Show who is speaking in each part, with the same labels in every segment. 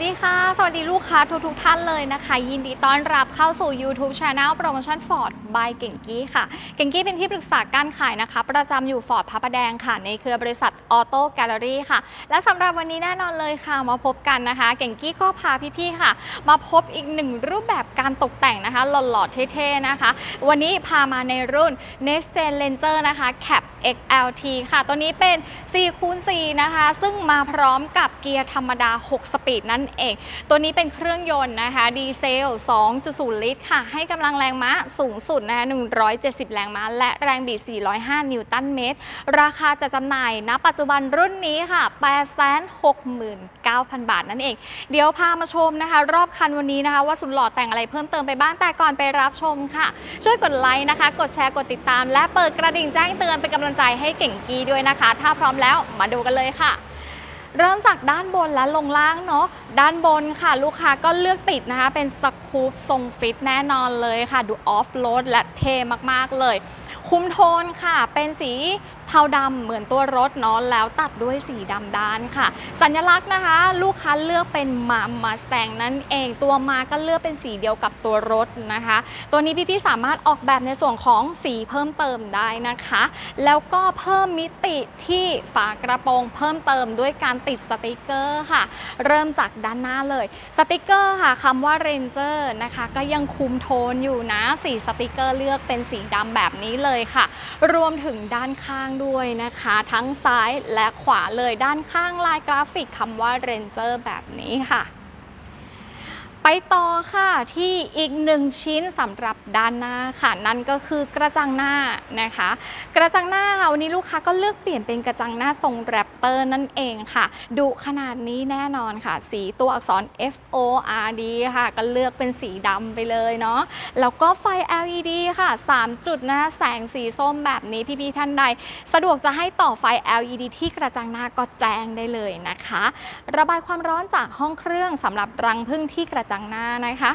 Speaker 1: วัสดีค่ะ สวัสดีลูกค้าทุกทท่านเลยนะคะ ยินดีต้อนรับเข้าสู่ YouTube Channel โปรโมชั่น Ford by เก่งกี้ค่ะ เก่งกี้เป็นที่ปรึกษาการขายนะคะ ประจำอยู่ Ford พระประแดงค่ะ ในเครือบริษัท Auto Gallery ค่ะ และสำหรับวันนี้แน่นอนเลยค่ะ มาพบกันนะคะ เก่งกี้ก็พาพี่ๆค่ะ มาพบอีกหนึ่งรูปแบบการตกแต่งนะคะหล่อๆเท่ๆนะคะ วันนี้พามาในรุ่น Next Gen Ranger นะคะ Cap XLT ค่ะ ตัวนี้เป็น4คูณ4นะคะ ซึ่งมาพร้อมกับเกียร์ธรรมดา 6 สปีดนั่นเอง ตัวนี้เป็นเครื่องยนต์นะคะ ดีเซล 2.0 ลิตรค่ะ ให้กำลังแรงม้าสูงสุดนะคะ170 แรงม้า และแรงบิด 405 นิวตันเมตร ราคาจะจำหน่ายณปัจจุบันรุ่นนี้ค่ะ 869,000 บาทนั่นเอง เดี๋ยวพามาชมนะคะ รอบคันวันนี้นะคะ ว่าสุดหล่อแต่งอะไรเพิ่มเติมไปบ้างแต่ก่อนไปรับชมค่ะ ช่วยกดไลค์นะคะ กดแชร์กดติดตาม และเปิดกระดิ่งแจ้งเตือนเป็นกำลังใจให้เก่งกีด้วยนะคะ ถ้าพร้อมแล้วมาดูกันเลยค่ะ เริ่มจากด้านบนและลงล่างเนาะด้านบนค่ะ ลูกค้าก็เลือกติดนะคะ เป็นสกูปทรงฟิตแน่นอนเลยค่ะ ดูออฟโรดและเทมากๆเลย คุมโทนค่ะ เป็นสีเทาดำเหมือนตัวรถเนาะแล้วตัดด้วยสีดำด้านค่ะ สัญลักษณ์นะคะ ลูกค้าเลือกเป็นมามาสแตงนั่นเองตัวมาก็เลือกเป็นสีเดียวกับตัวรถนะคะ ตัวนี้พี่ๆสามารถออกแบบในส่วนของสีเพิ่มเติมได้นะคะ แล้วก็เพิ่มมิติที่ฝากระโปรงเพิ่มเติมด้วยการติดสติกเกอร์ค่ะ เริ่มจากด้านหน้าเลยสติกเกอร์ค่ะคำว่า Ranger นะคะ ก็ยังคุมโทนอยู่นะสีสติกเกอร์เลือกเป็นสีดำแบบนี้เลยค่ะ รวมถึงด้านข้างด้วยนะคะ ทั้งซ้ายและขวาเลยด้านข้างลายกราฟิกคำว่า Ranger แบบนี้ค่ะ ไปต่อค่ะที่อีกหนึ่งชิ้นสำหรับด้านหน้าค่ะ นั่นก็คือกระจังหน้านะคะ กระจังหน้าค่ะวันนี้ลูกค้าก็เลือกเปลี่ยนเป็นกระจังหน้าทรงแรปเตอร์นั่นเองค่ะดุขนาดนี้แน่นอนค่ะ สีตัวอักษร F O R D ค่ะ ก็เลือกเป็นสีดำไปเลยเนาะแล้วก็ไฟ LED ค่ะ 3 จุดนะคะแสงสีส้มแบบนี้พี่ๆท่านใด สะดวกจะให้ต่อไฟ LED ที่กระจังหน้าก็แจ้งได้เลยนะคะ ระบายความร้อนจากห้องเครื่องสำหรับรังพึ่งที่กระจังหน้านะคะ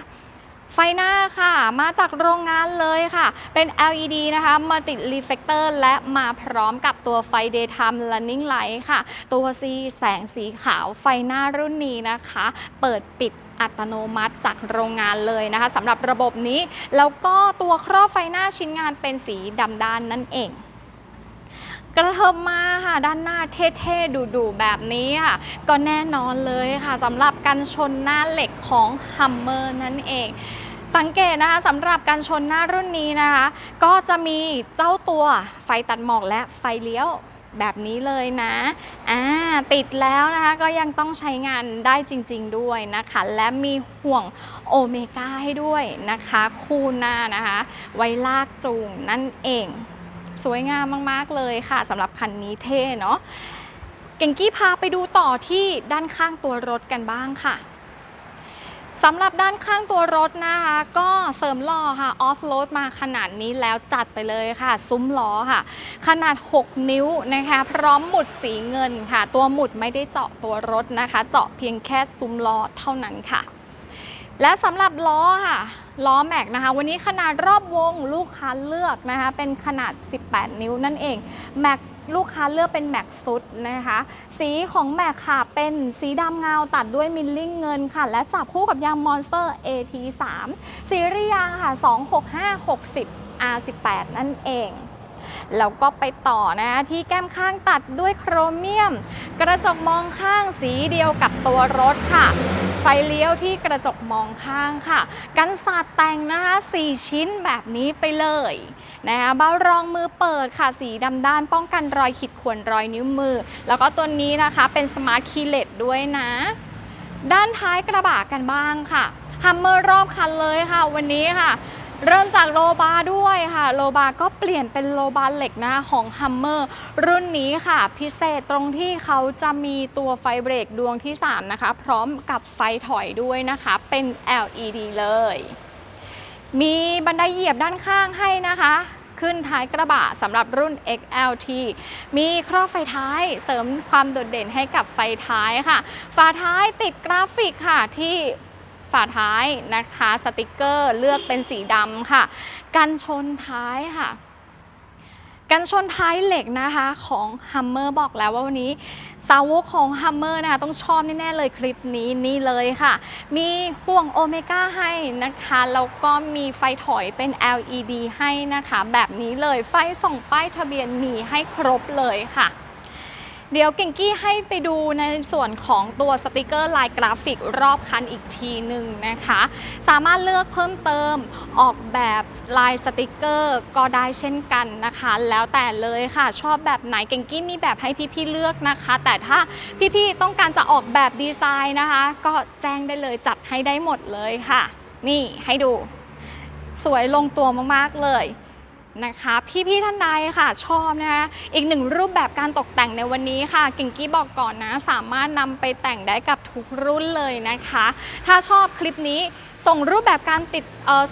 Speaker 1: ไฟหน้าค่ะมาจากโรงงานเลยค่ะ เป็น LED นะคะมาติด reflector และมาพร้อมกับตัวไฟ daytime running light ค่ะ ตัว C แสงสีขาวไฟหน้ารุ่นนี้นะคะ เปิดปิดอัตโนมัติจากโรงงานเลยนะคะสำหรับระบบนี้ แล้วก็ตัวครอบไฟหน้าชิ้นงานเป็นสีดำด้านนั่นเอง กระเทิบมาค่ะด้านหน้าเท่ๆดุๆแบบนี้ค่ะก็แน่นอนเลยค่ะสำหรับกันชนหน้าเหล็กของ Hummer นั่นเองสังเกตนะคะสำหรับการชนหน้ารุ่นนี้นะคะ ก็จะมีเจ้าตัวไฟตัดหมอกและไฟเลี้ยวแบบนี้เลยนะอ่าติดแล้วนะคะก็ยังต้องใช้งานได้จริง ๆ ด้วยนะคะ และมีห่วงโอเมก้าให้ด้วยนะคะ คู่หน้านะคะ ไว้ลากจูงนั่นเอง สวยงามมากๆเลยค่ะสำหรับคันนี้เท่เนาะเก่งกี้พาไปดูต่อที่ด้านข้างตัวรถกันบ้างค่ะสำหรับด้านข้างตัวรถนะคะ ก็เสริมล้อค่ะออฟโรดมาขนาดนี้แล้วจัดไปเลยค่ะ ซุ้มล้อค่ะ ขนาด 6 นิ้วนะคะ พร้อมหมุดสีเงินค่ะ ตัวหมุดไม่ได้เจาะตัวรถนะคะ เจาะเพียงแค่ซุ้มล้อเท่านั้นค่ะ และสำหรับล้อค่ะล้อแม็กนะคะ วันนี้ขนาดรอบวงลูกค้าเลือกนะคะเป็นขนาด 18 นิ้วนั่นเองแม็กลูกค้าเลือกเป็นแม็กซุดนะคะ สีของแม็กค่ะ เป็นสีดำเงาตัดด้วยมิลลิ่งเงินค่ะ และจับคู่กับยางมอนสเตอร์ AT3 ซีรีส์ยางค่ะ 26560 R18 นั่นเองแล้วก็ไปต่อนะที่แก้มข้างตัดด้วยโครเมียม กระจกมองข้างสีเดียวกับตัวรถค่ะ ไฟเลี้ยวที่กระจกมองข้างค่ะ กันสาดแต่งนะคะ4ชิ้นแบบนี้ไปเลยนะคะเบ้ารองมือเปิดค่ะ สีดำด้านป้องกันรอยขีดข่วนรอยนิ้วมือ แล้วก็ตัวนี้นะคะเป็นสมาร์ทคีเลตด้วยนะ ด้านท้ายกระบะกันบ้างค่ะฮัมเมอร์รอบคันเลยค่ะ วันนี้ค่ะ เริ่มจากโลบาร์ด้วยค่ะ โลบาร์ก็เปลี่ยนเป็นโลบาร์เหล็กนะของ Hummer รุ่นนี้ค่ะ พิเศษตรงที่เขาจะมีตัวไฟเบรกดวงที่ 3 นะคะ พร้อมกับไฟถอยด้วยนะคะ เป็น LED เลย มีบันไดเหยียบด้านข้างให้นะคะขึ้นท้ายกระบะสำหรับรุ่น XLT มีครอบไฟท้ายเสริมความโดดเด่นให้กับไฟท้ายค่ะ ฝาท้ายติดกราฟิกค่ะที่ ฝาท้ายนะคะ สติกเกอร์เลือกเป็นสีดำค่ะ กันชนท้ายค่ะ กันชนท้ายเหล็กนะคะของ Hummer บอกแล้วว่าวันนี้สาวกของ Hummer นะคะต้องชอบแน่ๆเลยคลิปนี้นี่เลยค่ะ มีห่วงโอเมก้าให้นะคะแล้วก็มีไฟถอยเป็น LED ให้นะคะ แบบนี้เลยไฟส่องป้ายทะเบียนมีให้ครบเลยค่ะ เดี๋ยวเก่งกี้ให้ไปดูในส่วนของตัวสติกเกอร์ลายกราฟิกรอบคันอีกทีหนึ่งนะคะ สามารถเลือกเพิ่มเติมออกแบบลายสติกเกอร์ก็ได้เช่นกันนะคะ แล้วแต่เลยค่ะชอบแบบไหนเก่งกี้มีแบบให้พี่ๆเลือกนะคะ แต่ถ้าพี่ๆต้องการจะออกแบบดีไซน์นะคะ ก็แจ้งได้เลยจัดให้ได้หมดเลยค่ะ นี่ให้ดู สวยลงตัวมากๆเลย นะคะพี่ๆท่านใดค่ะชอบนะคะอีกหนึ่งรูปแบบการตกแต่งในวันนี้ค่ะกิ่งกี้บอกก่อนนะ สามารถนำไปแต่งได้กับทุกรุ่นเลยนะคะ ถ้าชอบคลิปนี้ ส่งรูปแบบการติด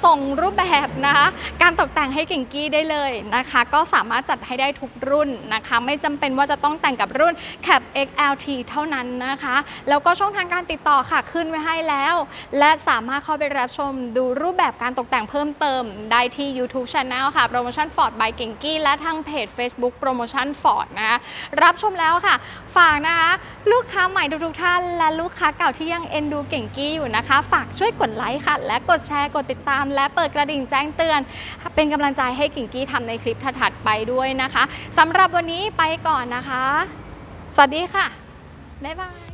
Speaker 1: ส่งรูปแบบนะคะการตกแต่งให้กิ่งกี้ได้เลยนะคะ ก็สามารถจัดให้ได้ทุกรุ่นนะคะ ไม่จำเป็นว่าจะต้องแต่งกับรุ่น Cap XLT เท่านั้นนะคะ แล้วก็ช่องทางการติดต่อค่ะขึ้นไว้ให้แล้ว และสามารถเข้าไปรับชมดูรูปแบบการตกแต่งเพิ่มเติม ได้ที่ YouTube Channel ค่ะ Promotion Ford by กิ่งกี้และทางเพจ Facebook Promotion Ford นะคะรับชมแล้วค่ะ ฝากนะคะลูกค้าใหม่ทุกๆท่าน และลูกค้าเก่าที่ยังเอ็นดูเก่งกี้อยู่นะคะ ฝากช่วยกดไลค์ค่ะ และกดแชร์ กดติดตาม และเปิดกระดิ่งแจ้งเตือน เป็นกำลังใจให้กิ่งกี้ทำในคลิปถัดๆไปด้วยนะคะสำหรับวันนี้ไปก่อนนะคะ สวัสดีค่ะ บ๊ายบาย